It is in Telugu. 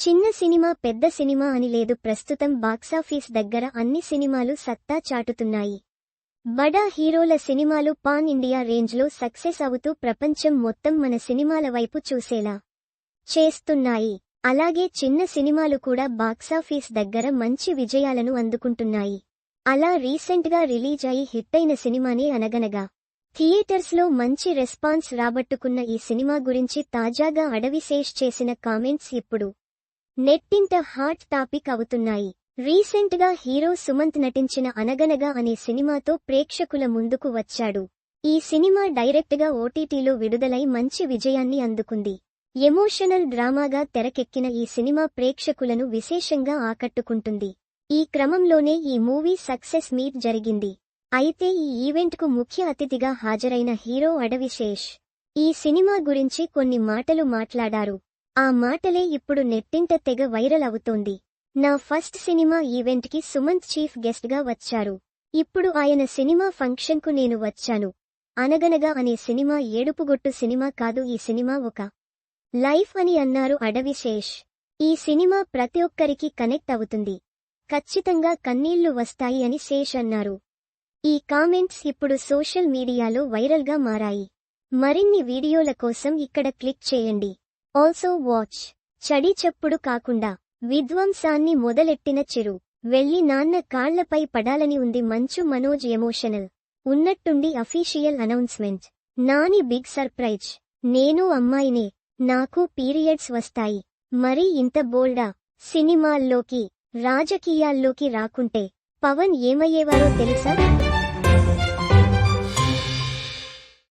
చిన్న సినిమా పెద్ద సినిమా అని లేదు. ప్రస్తుతం బాక్సాఫీస్ దగ్గర అన్ని సినిమాలు సత్తా చాటుతున్నాయి. బడా హీరోల సినిమాలు పాన్ ఇండియా రేంజ్లో సక్సెస్ అవుతూ ప్రపంచం మొత్తం మన సినిమాల వైపు చూసేలా చేస్తున్నాయి. అలాగే చిన్న సినిమాలు కూడా బాక్సాఫీస్ దగ్గర మంచి విజయాలను అందుకుంటున్నాయి. అలా రీసెంట్గా రిలీజ్ అయి హిట్టైన సినిమానే అనగనగా థియేటర్స్లో మంచి రెస్పాన్స్ రాబట్టుకున్న ఈ సినిమా గురించి తాజాగా అడవిశేష్ చేసిన కామెంట్స్ ఇప్పుడు నెట్టింట హాట్ టాపిక్ అవుతున్నాయి. రీసెంట్గా హీరో సుమంత్ నటించిన అనగనగా అనే సినిమాతో ప్రేక్షకుల ముందుకు వచ్చాడు. ఈ సినిమా డైరెక్ట్గా ఓటీటీలో విడుదలై మంచి విజయాన్ని అందుకుంది. ఎమోషనల్ డ్రామాగా తెరకెక్కిన ఈ సినిమా ప్రేక్షకులను విశేషంగా ఆకట్టుకుంటుంది. ఈ క్రమంలోనే ఈ మూవీ సక్సెస్ మీట్ జరిగింది. అయితే ఈ ఈవెంట్కు ముఖ్య అతిథిగా హాజరైన హీరో అడవిశేష్ ఈ సినిమా గురించి కొన్ని మాటలు మాట్లాడారు. ఆ మాటలే ఇప్పుడు నెట్టింట తెగ వైరల్ అవుతోంది. నా ఫస్ట్ సినిమా ఈవెంట్కి సుమంత్ చీఫ్ గెస్ట్గా వచ్చారు. ఇప్పుడు ఆయన సినిమా ఫంక్షన్కు నేను వచ్చాను. అనగనగా అనే సినిమా ఏడుపుగొట్టు సినిమా కాదు ఈ సినిమా ఒక లైఫ్ అని అన్నారు అడవిశేష్. ఈ సినిమా ప్రతి ఒక్కరికి కనెక్ట్ అవుతుంది. ఖచ్చితంగా కన్నీళ్ళు వస్తాయి అని శేష్ అన్నారు. ఈ కామెంట్స్ ఇప్పుడు సోషల్ మీడియాలో వైరల్గా మారాయి. మరిన్ని వీడియోల కోసం ఇక్కడ క్లిక్ చేయండి. ఆల్సో వాచ్ చడి చప్పుడు కాకుండా విధ్వంసాన్ని మొదలెట్టిన చెరు. వెళ్ళి నాన్న కాళ్ళపై పడాలని ఉంది మంచు మనోజ్ ఎమోషనల్ ఉన్నట్టుండి official announcement Nani big surprise నేను అమ్మాయినే. నాకు పీరియడ్స్ వస్తాయి. మరి ఇంత బోల్డా. సినిమాల్లోకి రాజకీయాల్లోకి రాకుంటే పవన్ ఏమయ్యేవారో తెలుసా?